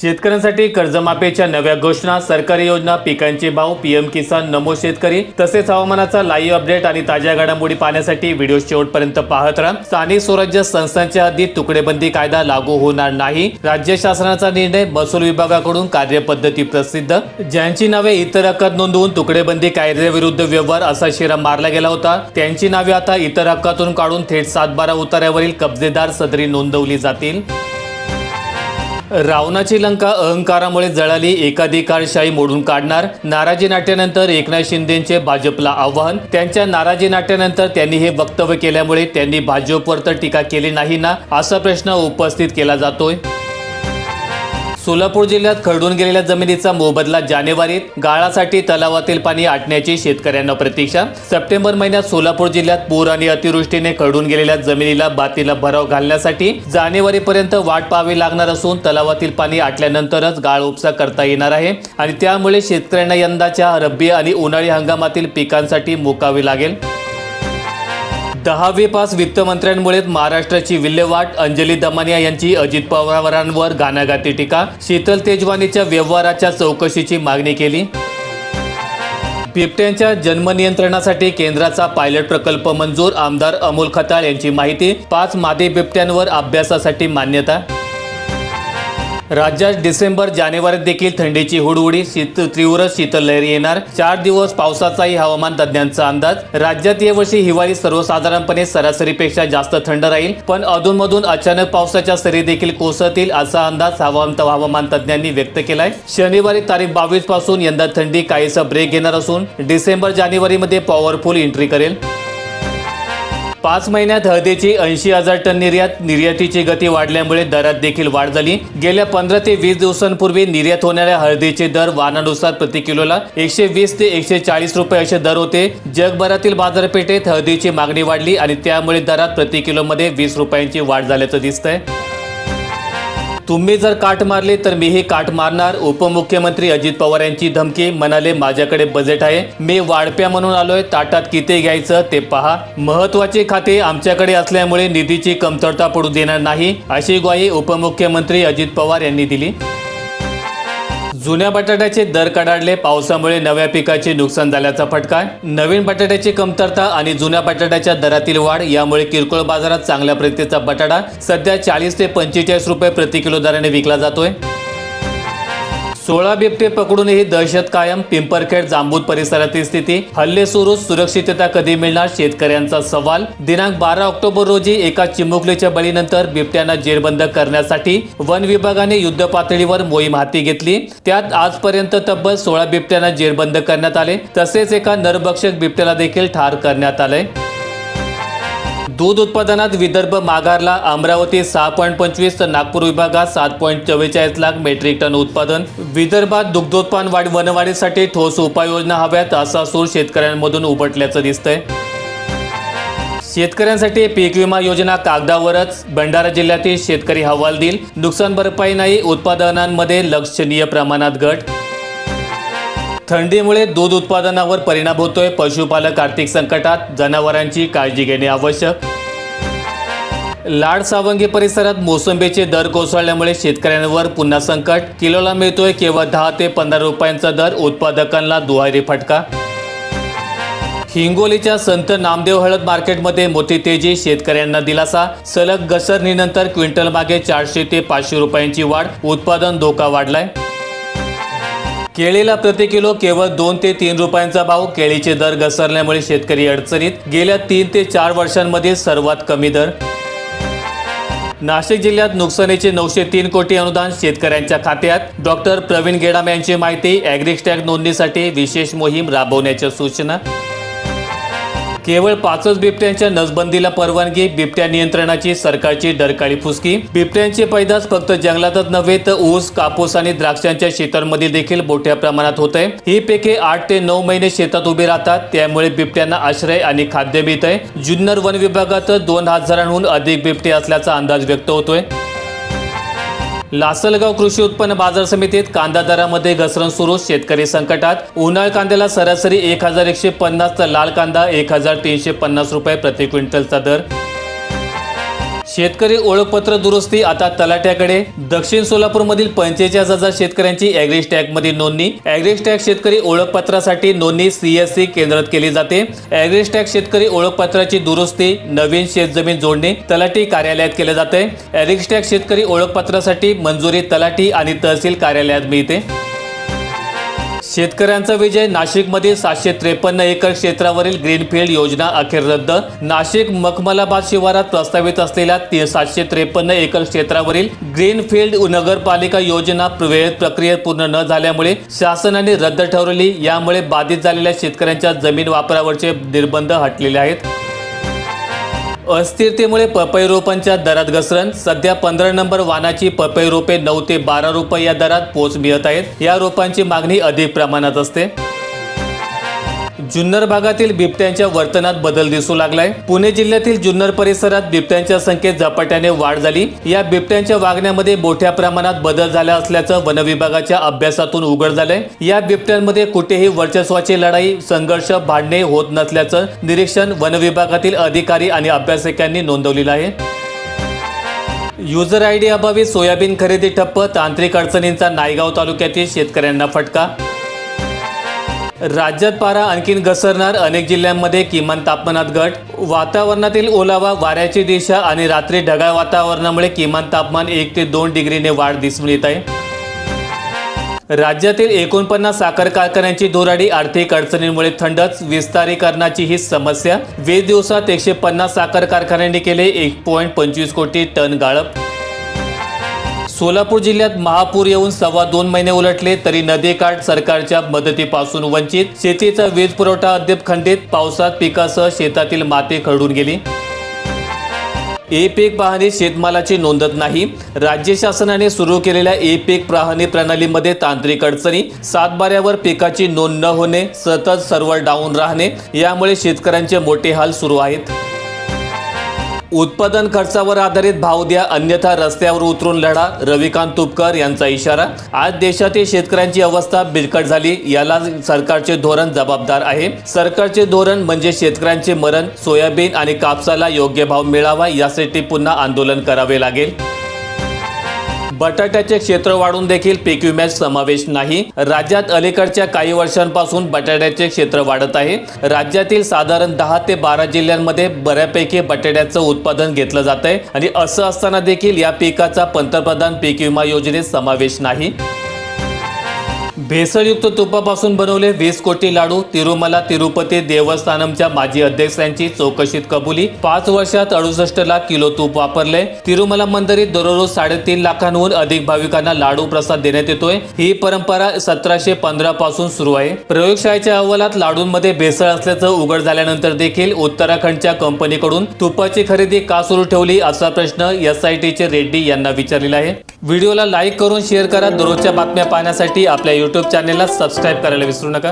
शेतकऱ्यांसाठी कर्जमाफीच्या नव्या घोषणा सरकारी योजना पिकांचे भाव पीएम किसान नमो शेतकरी तसेच हवामानाचा लाईव्ह अपडेट आणि ताज्या घडामोडी पाहण्यासाठी व्हिडिओ शेवटपर्यंत पाहत राहा. स्थानिक स्वराज्य संस्थांच्या हद्दीत तुकडेबंदी कायदा लागू होणार नाही. राज्य शासनाचा निर्णय महसूल विभागाकडून कार्यपद्धती प्रसिद्ध. ज्यांची नावे इतर हक्कात नोंदवून तुकडेबंदी कायद्याविरुद्ध व्यवहार असा शिरा मारला गेला होता त्यांची नावे आता इतर हक्कातून काढून थेट सातबारा उतार्यावरील कब्जेदार सदरी नोंदवली जातील. रावणाची लंका अहंकारामुळे जळाली एकाधिकारशाही मोडून काढणार. नाराजी नाट्यानंतर एकनाथ शिंदेचे भाजपला आव्हान. त्यांच्या नाराजी नाट्यानंतर त्यांनी हे वक्तव्य केल्यामुळे त्यांनी भाजपवर तर टीका केली नाही ना असा प्रश्न उपस्थित केला जातोय. सोलापूर जिल्ह्यात खरडून गेलेल्या जमिनीचा मोबदला जानेवारीत गाळासाठी तलावातील पाणी आटण्याची शेतकऱ्यांना प्रतीक्षा. सप्टेंबर महिन्यात सोलापूर जिल्ह्यात पूर आणि अतिवृष्टीने खरडून गेलेल्या जमिनीला बातीला भराव घालण्यासाठी जानेवारीपर्यंत वाट पाहावी लागणार असून तलावातील पाणी आटल्यानंतरच गाळ उपसा करता येणार आहे आणि त्यामुळे शेतकऱ्यांना यंदाच्या रब्बी आणि उन्हाळी हंगामातील पिकांसाठी मोकावे लागेल. दहावे पास वित्तमंत्र्यांमुळे महाराष्ट्राची विल्हेवाट अंजली दमानिया यांची अजित पवारांवर गानागाती टीका शीतल तेजवानीच्या व्यवहाराच्या चौकशीची मागणी केली. बिबट्यांच्या जन्म नियंत्रणासाठी केंद्राचा पायलट प्रकल्प मंजूर आमदार अमोल खताळ यांची माहिती पाच मादी बिबट्यांवर अभ्यासासाठी मान्यता राज्यात डिसेंबर जानेवारीत देखील थंडीची हुडहुडी शीत तीव्र शीतलहर येणार. चार दिवस पावसाचाही हवामान तज्ज्ञांचा अंदाज. राज्यात यावर्षी हिवाळी सर्वसाधारणपणे सरासरीपेक्षा जास्त थंड राहील पण अधूनमधून अचानक पावसाच्या सरी देखील कोसळतील असा अंदाज हवामान हवामान तज्ज्ञांनी व्यक्त केलाय. शनिवारी तारीख बावीसपासून यंदा थंडी काहीसा ब्रेक घेणार असून डिसेंबर जानेवारीमध्ये पॉवरफुल एंट्री करेल. पाच महिन्यात हळदीची ऐंशी हजार टन निर्यात निर्यातीची गती वाढल्यामुळे दरात देखील वाढ झाली. गेल्या पंधरा ते वीस दिवसांपूर्वी निर्यात होणाऱ्या हळदीचे दर वाहनानुसार प्रति किलोला एकशे वीस ते एकशे चाळीस रुपये असे दर होते. जगभरातील बाजारपेठेत हळदीची मागणी वाढली आणि त्यामुळे दरात प्रति किलोमध्ये वीस रुपयांची वाढ झाल्याचं दिसतंय. तुम्ही जर काट मारले तर मीही काट मारणार. उपमुख्यमंत्री अजित पवार यांची धमकी म्हणाले माझ्याकडे बजेट आहे. मी वाढप्या म्हणून आलोय. ताटात किती घ्यायचं ते पहा. महत्त्वाचे खाते आमच्याकडे असल्यामुळे निधीची कमतरता पडू देणार नाही अशी ग्वाही उपमुख्यमंत्री अजित पवार यांनी दिली. जुन्या बटाट्याचे दर कडाडले पावसामुळे नव्या पिकाचे नुकसान झाल्याचा फटका. नवीन बटाट्याची कमतरता आणि जुन्या बटाट्याच्या दरातील वाढ यामुळे किरकोळ बाजारात चांगल्या प्रतीचा बटाटा सध्या चाळीस ते पंचेचाळीस रुपये प्रति किलो दराने विकला जातोय. सोळा बिबटे पकडूनही दहशत कायम पिंपरखेड जांबूत परिसरातील स्थिती. हल्ले सुरू सुरक्षितता कधी मिळणार? शेतकऱ्यांचा सवाल. दिनांक बारा ऑक्टोबर रोजी एका चिमुकलीच्या बळीनंतर बिबट्यांना जेरबंद करण्यासाठी वन विभागाने युद्ध पातळीवर मोहीम हाती घेतली. त्यात आजपर्यंत तब्बल सोळा बिबट्यांना जेरबंद करण्यात आले. तसेच एका नरभक्षक बिबट्याला देखील ठार करण्यात आले दूध उत्पादनात विदर्भ माघारला अमरावती सहा पॉईंट पंचवीस तर नागपूर विभागात सात पॉईंट चव्वेचाळीस लाख मेट्रिक टन उत्पादन. विदर्भात दुग्धोत्पादन वाढ वनवाढीसाठी ठोस उपाययोजना हव्यात असा सूर शेतकऱ्यांमधून उमटल्याचं दिसतंय. शेतकऱ्यांसाठी पीक विमा योजना कागदावरच. भंडारा जिल्ह्यातील शेतकरी हवाल देईल नुकसान भरपाई नाही उत्पादनांमध्ये लक्षणीय प्रमाणात घट थंडीमुळे दूध उत्पादनावर परिणाम होतोय. पशुपालक आर्थिक संकटात जनावरांची काळजी घेणे आवश्यक. लाड सावंगी परिसरात मोसंबीचे दर कोसळल्यामुळे शेतकऱ्यांवर पुन्हा संकट. किलोला मिळतोय केवळ दहा ते पंधरा रुपयांचा दर उत्पादकांना दुहारी फटका. हिंगोलीच्या संत नामदेव हळद मार्केटमध्ये मोठी तेजी शेतकऱ्यांना दिलासा. सलग घसरणीनंतर क्विंटल मागे चारशे ते पाचशे रुपयांची वाढ. उत्पादन धोका वाढलाय. केळीला प्रति किलो केवळ दोन ते तीन रुपयांचा भाव केळीचे दर घसरल्यामुळे शेतकरी अडचणीत. गेल्या तीन ते चार वर्षांमध्ये सर्वात कमी दर. नाशिक जिल्ह्यात नुकसानीचे नऊशे तीन कोटी अनुदान शेतकऱ्यांच्या खात्यात. डॉक्टर प्रवीण गेडाम यांची माहिती ॲग्रिस्टॅग नोंदणीसाठी विशेष मोहीम राबवण्याच्या सूचना. केवळ पाचच बिबट्यांच्या नसबंदीला परवानगी बिबट्या नियंत्रणाची सरकारची डरकाळी फुसकी. बिबट्यांची पैदास फक्त जंगलातच नव्हे तर ऊस कापूस आणि द्राक्षांच्या शेतांमध्ये देखील मोठ्या प्रमाणात होत आहे ही पिके आठ ते नऊ महिने शेतात उभी राहतात त्यामुळे बिबट्यांना आश्रय आणि खाद्य मिळत आहे जुन्नर वन विभागात दोन हजारांहून अधिक बिबटे असल्याचा अंदाज व्यक्त होतोय. लासलगाव कृषी उत्पन्न बाजार समितीत कांदा दरामध्ये घसरण सुरू शेतकरी संकटात. उन्हाळ कांद्याला सरासरी एक हजार एकशे पन्नास तर लाल कांदा एक हजार तीनशे पन्नास रुपये प्रति क्विंटलचा दर. शेतकरी ओळखपत्र दुरुस्ती आता तलाट्याकडे. दक्षिण सोलापूरमधील पंचेचाळीस हजार शेतकऱ्यांची ॲग्रिज टॅगमध्ये नोंदणी. ॲग्रिज टॅग शेतकरी ओळखपत्रासाठी नोंदणी सीएससी केंद्रात केली जाते. ॲग्रिज टॅग शेतकरी ओळखपत्राची दुरुस्ती नवीन शेतजमीन जोडणी तलाठी कार्यालयात केले जाते. ॲग्रिज टॅग शेतकरी ओळखपत्रासाठी मंजुरी तलाठी आणि तहसील कार्यालयात मिळते. शेतकऱ्यांचा विजय नाशिकमधील सातशे त्रेपन्न एकर क्षेत्रावरील ग्रीनफील्ड योजना अखेर रद्द. नाशिक मखमलाबाद शिवारात प्रस्तावित असलेल्या सातशे त्रेपन्न एकर क्षेत्रावरील ग्रीनफील्ड नगरपालिका योजना वेळेत प्रक्रियेत पूर्ण न झाल्यामुळे शासनाने रद्द ठरवली. यामुळे बाधित झालेल्या शेतकऱ्यांच्या जमीन वापरावरचे निर्बंध हटलेले आहेत. अस्थिरतेमुळे पपई रोपांच्या दरात घसरण. सध्या पंधरा नंबर वाहनाची पपई रोपे नऊ ते बारा रुपये या दरात पोच मिळत आहेत. या रोपांची मागणी अधिक प्रमाणात असते. जुन्नर भागातील बिबट्यांच्या वर्तनात बदल दिसू लागलाय. पुणे जिल्ह्यातील जुन्नर परिसरात बिबट्यांच्या संख्येत झपाट्याने वाढ झाली. या बिबट्यांच्या वागण्यामध्ये मोठ्या प्रमाणात बदल झाला असल्याचं वनविभागाच्या अभ्यासातून उघड झालंय. या बिबट्यांमध्ये कुठेही वर्चस्वाची लढाई संघर्ष भांडणे होत नसल्याचं निरीक्षण वनविभागातील अधिकारी आणि अभ्यासकांनी नोंदवलेलं आहे. युजर आय डी अभावी सोयाबीन खरेदी ठप्प तांत्रिक अडचणींचा नायगाव तालुक्यातील शेतकऱ्यांना फटका राज्यात पारा आणखीन घसरणार अनेक जिल्ह्यांमध्ये किमान तापमानात घट. वातावरणातील ओलावा वाऱ्याची दिशा आणि रात्री ढगाळ वातावरणामुळे किमान तापमान एक ते दोन डिग्रीने वाढ दिसून येत आहे. राज्यातील एकोणपन्नास साखर कारखान्यांची धुराडी आर्थिक अडचणींमुळे थंडच विस्तारीकरणाची ही समस्या. वीस दिवसात एकशे पन्नास साखर कारखान्यांनी केले एक पॉईंट पंचवीस कोटी टन गाळप. सोलापूर जिल्ह्यात महापूर येऊन सव्वा दोन महिने उलटले तरी नदीकाठ सरकारच्या मदतीपासून वंचित. शेतीचा वीज पुरवठा अद्याप खंडित. पावसात पिकासह शेतातील माती खरडून गेली. ए पीक पाहणी शेतमालाची नोंदत नाही. राज्य शासनाने सुरू केलेल्या ए पीक पाहणी प्रणालीमध्ये तांत्रिक अडचणी. सातबाऱ्यावर पिकाची नोंद न होणे सतत सर्व्हर डाऊन राहणे यामुळे शेतकऱ्यांचे मोठे हाल सुरू आहेत. उत्पादन खर्चावर आधारित भाव द्या अन्यथा रस्त्यावर उतरून लढा रविकांत तुपकर यांचा इशारा. आज देशातील शेतकऱ्यांची अवस्था बिलकट झाली याला सरकारचे धोरण जबाबदार आहे. सरकारचे धोरण म्हणजे शेतकऱ्यांचे मरण सोयाबीन आणि कापसाला योग्य भाव मिळावा यासाठी पुन्हा आंदोलन करावे लागेल. बटाट्याचे क्षेत्र वाढून देखील पीक विम्यात समावेश नाही. राज्यात अलीकडच्या काही वर्षांपासून बटाट्याचे क्षेत्र वाढत आहे. राज्यातील साधारण दहा ते बारा जिल्ह्यांमध्ये बऱ्यापैकी बटाट्याचं उत्पादन घेतलं जात आहे आणि असं असताना देखील या पिकाचा पंतप्रधान पीक विमा योजनेत समावेश नाही. भेसळयुक्त तुपापासून बनवले वीस कोटी लाडू तिरुमला तिरुपती देवस्थानमच्या माजी अध्यक्षांची चौकशीत कबुली. पाच वर्षात अडुसष्ट लाख किलो तूप वापरले. तिरुमला मंदिरात दररोज साडेतीन लाखांहून अधिक भाविकांना लाडू प्रसाद देण्यात येतोय. ही परंपरा सतराशे पंधरा पासून सुरू आहे. प्रयोगशाळेच्या अहवालात लाडूंमध्ये भेसळ असल्याचं उघड झाल्यानंतर देखील उत्तराखंडच्या कंपनीकडून तुपाची खरेदी का सुरू ठेवली असा प्रश्न एस आय टीचे रेड्डी यांना विचारलेला आहे. व्हिडिओला लाईक करून शेअर करा. दररोजच्या बातम्या पाहण्यासाठी आपल्या यूट्यूब चॅनेलला सबस्क्राईब करायला विसरू नका.